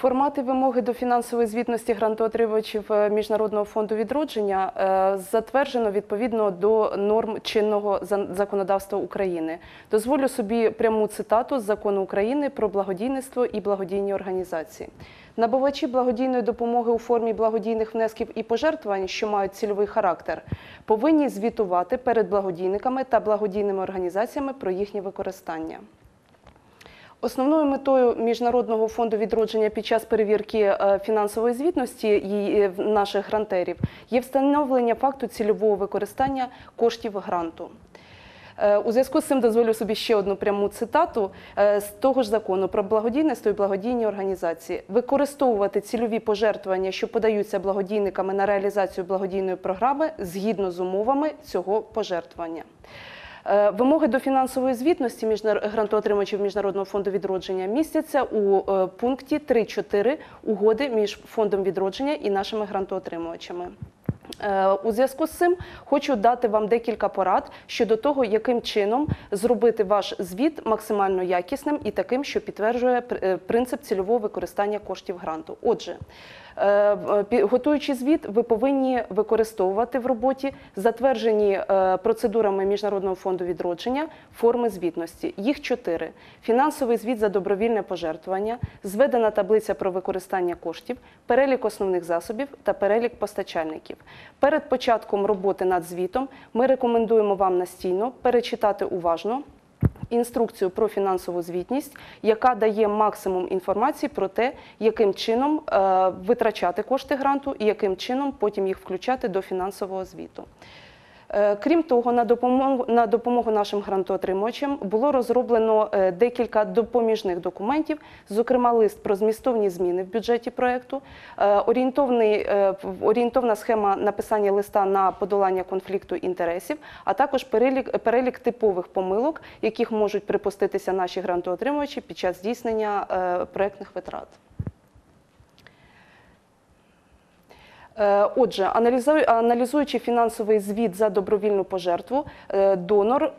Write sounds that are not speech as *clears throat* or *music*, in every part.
Формати вимоги до фінансової звітності грантоотримувачів е, Міжнародного фонду відродження е, затверджено відповідно до норм чинного законодавства України. Дозволю собі пряму цитату з закону України про благодійництво і благодійні організації. Набувачі благодійної допомоги у формі благодійних внесків і пожертвувань, що мають цільовий характер, повинні звітувати перед благодійниками та благодійними організаціями про їхнє використання. Основною метою Міжнародного фонду відродження під час перевірки е, фінансової звітності наших грантерів є встановлення факту цільового використання коштів гранту. Е, У зв'язку з цим дозволю собі ще одну пряму цитату е, з того ж закону про благодійництво і благодійні організації. Використовувати цільові пожертвування, що подаються благодійниками на реалізацію благодійної програми згідно з умовами цього пожертвування. Е, Вимоги до фінансової звітності грантоотримувачів Міжнародного фонду відродження містяться у е, пункті 3.4 угоди між фондом відродження і нашими грантоотримувачами. Е, У зв'язку з цим хочу дати вам декілька порад щодо того, яким чином зробити ваш звіт максимально якісним і таким, що підтверджує пр- принцип цільового використання коштів гранту. Отже, готуючи звіт, ви повинні використовувати в роботі затверджені е, процедурами Міжнародного фонду відродження форми звітності. Їх чотири: фінансовий звіт за добровільне пожертвування, зведена таблиця про використання коштів, перелік основних засобів та перелік постачальників. Перед початком роботи над звітом ми рекомендуємо вам настійно перечитати уважно. Інструкцію про фінансову звітність, яка дає максимум інформації про те, яким чином е, витрачати кошти гранту і яким чином потім їх включати до фінансового звіту. Е, Крім того, на допомогу на допомогу нашим грантоотримувачам було розроблено е, декілька допоміжних документів, зокрема лист про змістовні зміни в бюджеті проекту, е, орієнтовна схема написання листа на подолання конфлікту інтересів, а також перелік перелік типових помилок, яких можуть припуститися наші грантоотримувачі під час здійснення проектних витрат. Отже, аналізуючи фінансовий звіт за добровільну пожертву, е, донор е,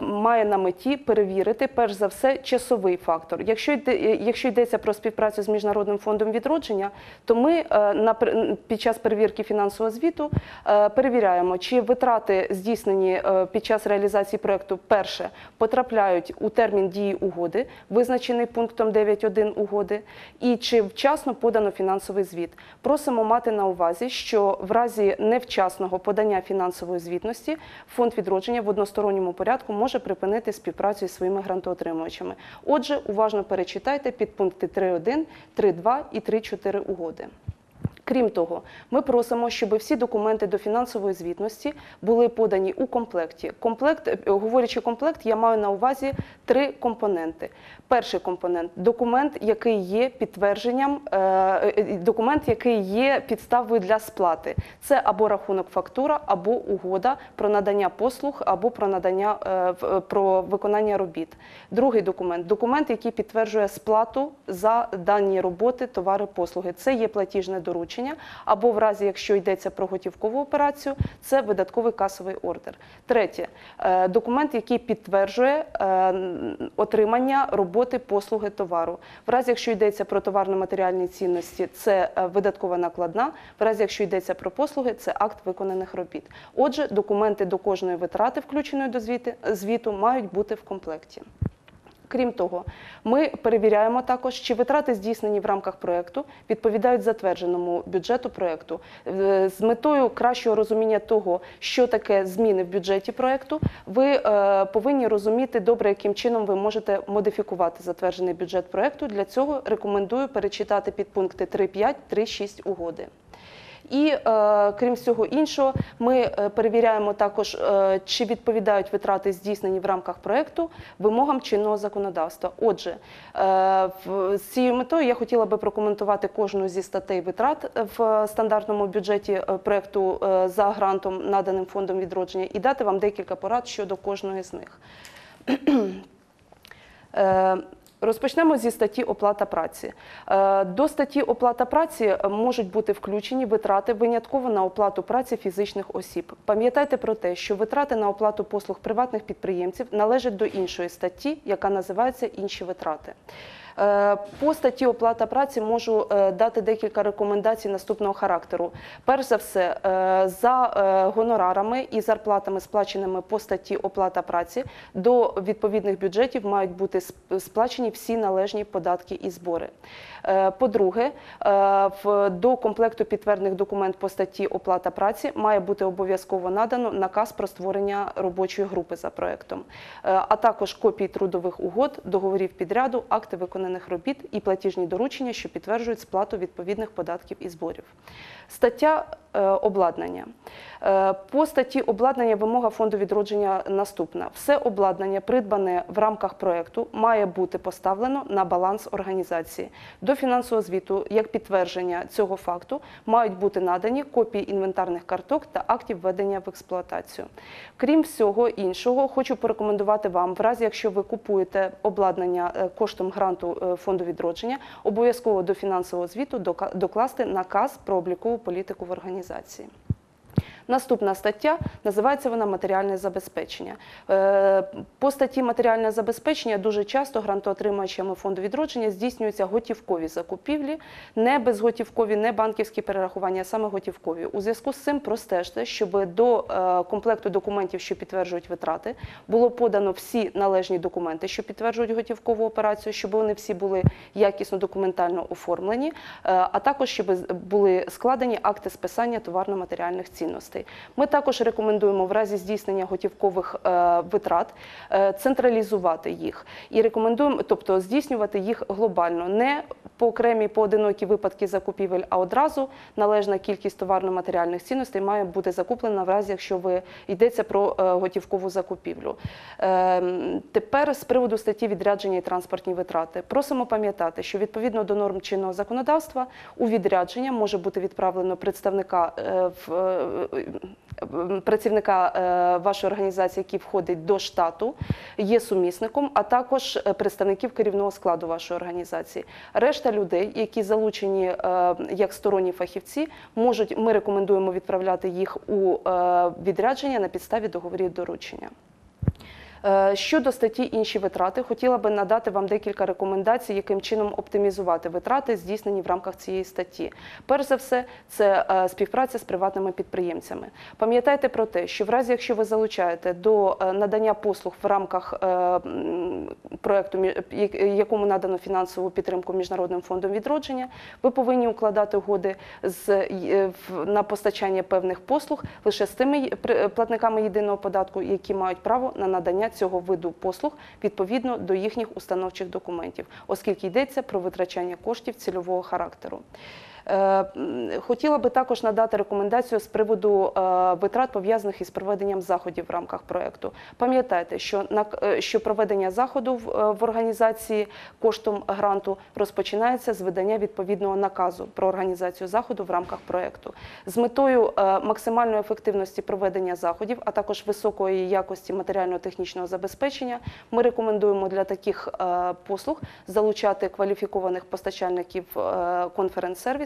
має на меті перевірити перш за все часовий фактор. Якщо е, йдеться про співпрацю з міжнародним фондом відродження, то ми е, під час перевірки фінансового звіту е, перевіряємо, чи витрати здійснені е, під час реалізації проекту перше потрапляють у термін дії угоди, визначений пунктом 9.1 угоди, і чи вчасно подано фінансовий звіт. Просимо мати на увазі, що в разі невчасного подання фінансової звітності фонд відродження в односторонньому порядку може припинити співпрацю зі своїми грантоотримувачами. Отже, уважно перечитайте підпункти 3.1, 3.2 і 3.4 угоди. Крім того, ми просимо, щоб всі документи до фінансової звітності були подані у комплекті. Комплект, е, говорячи комплект, я маю на увазі три компоненти. Перший компонент документ, який є підтвердженням, е, е, документ, який є підставою для сплати. Це або рахунок фактура, або угода про надання послуг, або про надання про виконання робіт. Другий документ документ, який підтверджує сплату за дані роботи, товари, послуги. Це є платіжне доручення, або в разі, якщо йдеться про готівкову операцію, це видатковий касовий ордер. Третє е, документ, який підтверджує е, отримання роботи, послуги, товару. В разі, якщо йдеться про товарно-матеріальні цінності, це е, видаткова накладна. В разі, якщо йдеться про послуги, це акт виконаних робіт. Отже, документи до кожної витрати, включеної до звіту, мають бути в комплекті. Крім того, ми перевіряємо також, чи витрати, здійснені в рамках проєкту, відповідають затвердженому бюджету проєкту. Е, З метою кращого розуміння того, що таке зміни в бюджеті проєкту, ви е, повинні розуміти добре, яким чином ви можете модифікувати затверджений бюджет проєкту. Для цього рекомендую перечитати підпункти 3.5, 3.6 угоди. І е, крім всього іншого, ми е, перевіряємо також, е, чи відповідають витрати, здійснені в рамках проекту, вимогам чинного законодавства. Отже, з цією метою я хотіла би прокоментувати кожну зі статей витрат в стандартному бюджеті проекту за грантом, наданим фондом відродження, і дати вам декілька порад щодо кожної з них. *clears throat* Розпочнемо зі статті оплата праці. Е, До статті оплата праці можуть бути включені витрати винятково на оплату праці фізичних осіб. Пам'ятайте про те, що витрати на оплату послуг приватних підприємців належать до іншої статті, яка називається інші витрати. Е, По статті оплата праці можу е, дати декілька рекомендацій наступного характеру. Перш за все, е, за гонорарами і зарплатами, сплаченими по статті оплата праці, до відповідних бюджетів мають бути сплачені всі належні податки і збори. По-друге, до комплекту підтверджених документ по статті оплата праці має бути обов'язково надано наказ про створення робочої групи за проектом, Е, а також копії трудових угод, договорів підряду, акти виконаних робіт і платіжні доручення, що підтверджують сплату відповідних податків і зборів. Стаття обладнання. Е, По статті обладнання вимога фонду відродження наступна: все обладнання, придбане в рамках проекту, має бути поставлено на баланс організації. До фінансового звіту, як підтвердження цього факту, мають бути надані копії інвентарних карток та актів введення в експлуатацію. Крім всього іншого, хочу порекомендувати вам, в разі якщо ви купуєте обладнання е, коштом гранту е, фонду відродження, обов'язково до фінансового звіту докласти наказ про облікову політику в організації організації. Наступна стаття називається вона матеріальне забезпечення. Е, По статті матеріальне забезпечення дуже часто грантоотримувачами фонду відродження здійснюються готівкові закупівлі, не безготівкові, не банківські перерахування, а саме готівкові. У зв'язку з цим простежте, щоб до е, комплекту документів, що підтверджують витрати, було подано всі належні документи, що підтверджують готівкову операцію, щоб вони всі були якісно документально оформлені, е, а також щоб були складені акти списання товарно-матеріальних цінностей. Ми також рекомендуємо в разі здійснення готівкових е, витрат е, централізувати їх. І рекомендуємо, тобто здійснювати їх глобально, не по окремі поодинокі випадки закупівель, а одразу належна кількість товарно-матеріальних цінностей має бути закуплена в разі, якщо ви йдеться про е, готівкову закупівлю. Ем, Тепер з приводу статті відрядження і транспортні витрати. Просимо пам'ятати, що відповідно до норм чинного законодавства у відрядження може бути відправлено представника в працівника е, вашої організації, який входить до штату, є сумісником, а також е, представників керівного складу вашої організації. Решта людей, які залучені е, як сторонні фахівці, можуть ми рекомендуємо відправляти їх у відрядження на підставі договорів доручення. Е, Щодо статті інші витрати, хотіла би надати вам декілька рекомендацій, яким чином оптимізувати витрати, здійснені в рамках цієї статті. Перш за все, це е, співпраця з приватними підприємцями. Пам'ятайте про те, що в разі, якщо ви залучаєте до е, надання послуг в рамках мі- якому надано фінансову підтримку Міжнародним фондом відродження, ви повинні укладати угоди з на постачання певних послуг лише з тими платниками єдиного податку, які мають право на надання цього виду послуг відповідно до їхніх установчих документів, оскільки йдеться про витрачання коштів цільового характеру. Е, Хотіла би також надати рекомендацію з приводу е, витрат пов'язаних із проведенням заходів в рамках проекту. Пам'ятайте, е, що проведення заходу в, в організації коштом гранту розпочинається з видання відповідного наказу про організацію заходу в рамках проекту з метою максимальної ефективності проведення заходів, а також високої якості матеріально-технічного забезпечення. Ми рекомендуємо для таких послуг залучати кваліфікованих постачальників е,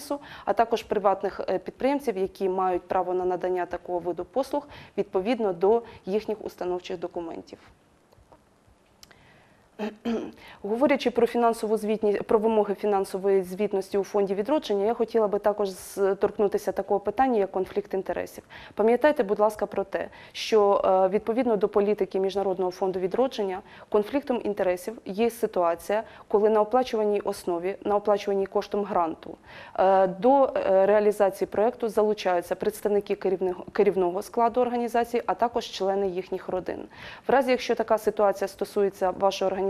конференц-сервісу, а також приватних е, підприємців, які мають право на надання такого виду послуг відповідно до їхніх установчих документів. Говорячи про фінансову звітність, про вимоги фінансової звітності у фонді відродження, я хотіла би також торкнутися такого питання, як конфлікт інтересів. Пам'ятайте, будь ласка, про те, що е, відповідно до політики Міжнародного фонду відродження конфліктом інтересів є ситуація, коли на оплачуваній основі, на оплачуваній коштом гранту е, до е, реалізації проекту залучаються представники керівного складу організації, а також члени їхніх родин. В разі, якщо така ситуація стосується вашої організації,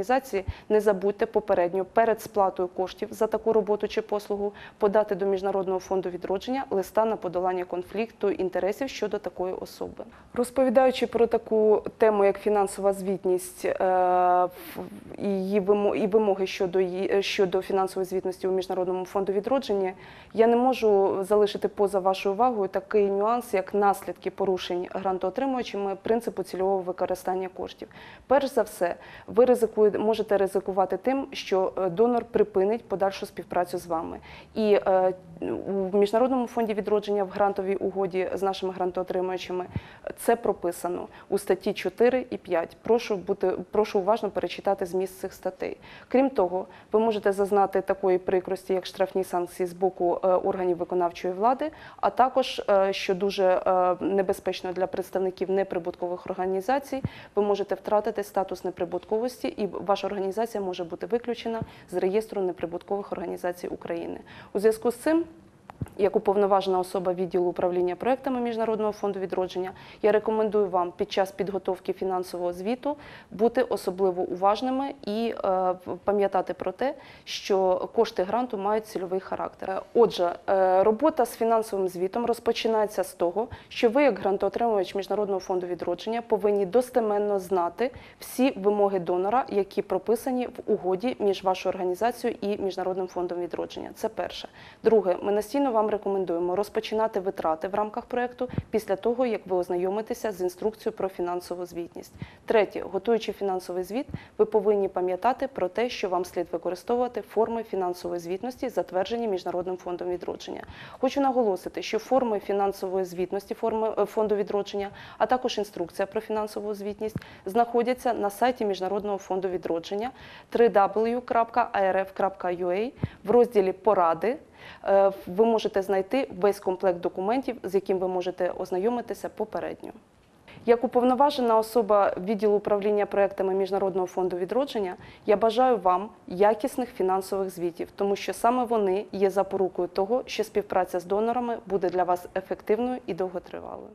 не забудьте попередньо перед сплатою коштів за таку роботу чи послугу подати до Міжнародного фонду відродження листа на подолання конфлікту інтересів щодо такої особи. Розповідаючи про таку тему, як фінансова звітність е, і вимоги щодо щодо фінансової звітності у Міжнародному фонду відродження, я не можу залишити поза вашою увагою такий нюанс, як наслідки порушень грантоотримувачами принципу цільового використання коштів. Перш за все, ви ризикуєте буде- можете ризикувати тим, що е, донор припинить подальшу співпрацю з вами. І е, у Міжнародному фонді відродження в грантовій угоді з нашими грантоотримувачами це прописано у статті 4 і 5. Прошу бути прошу уважно перечитати зміст цих статей. Крім того, ви можете зазнати такої прикрості, як штрафні санкції з боку е, органів виконавчої влади, а також, що дуже небезпечно для представників неприбуткових організацій, ви можете втратити статус неприбутковості, і ваша організація може бути виключена з реєстру неприбуткових організацій України. У зв'язку з цим. Як уповноважена особа відділу управління проектами Міжнародного фонду відродження, я рекомендую вам під час підготовки фінансового звіту бути особливо уважними і е, пам'ятати про те, що кошти гранту мають цільовий характер. Е, Отже, е, робота з фінансовим звітом розпочинається з того, що ви, як грантоотримувач Міжнародного фонду відродження, повинні достеменно знати всі вимоги донора, які прописані в угоді між вашою організацією і Міжнародним фондом відродження. Це перше. Друге, ми настійно вам рекомендуємо розпочинати витрати в рамках проекту після того, як ви ознайомитеся з інструкцією про фінансову звітність. Третє, готуючи фінансовий звіт, ви повинні пам'ятати про те, що вам слід використовувати форми фінансової звітності, затверджені Міжнародним фондом відродження. Хочу наголосити, що форми фінансової звітності форми е, фонду відродження, а також інструкція про фінансову звітність знаходяться на сайті Міжнародного фонду відродження www.arf.ua в розділі Поради. Е, Ви можете знайти весь комплект документів, з яким ви можете ознайомитися попередньо. Як уповноважена особа відділу управління проектами Міжнародного фонду відродження, я бажаю вам якісних фінансових звітів, тому що саме вони є запорукою того, що співпраця з донорами буде для вас ефективною і довготривалою.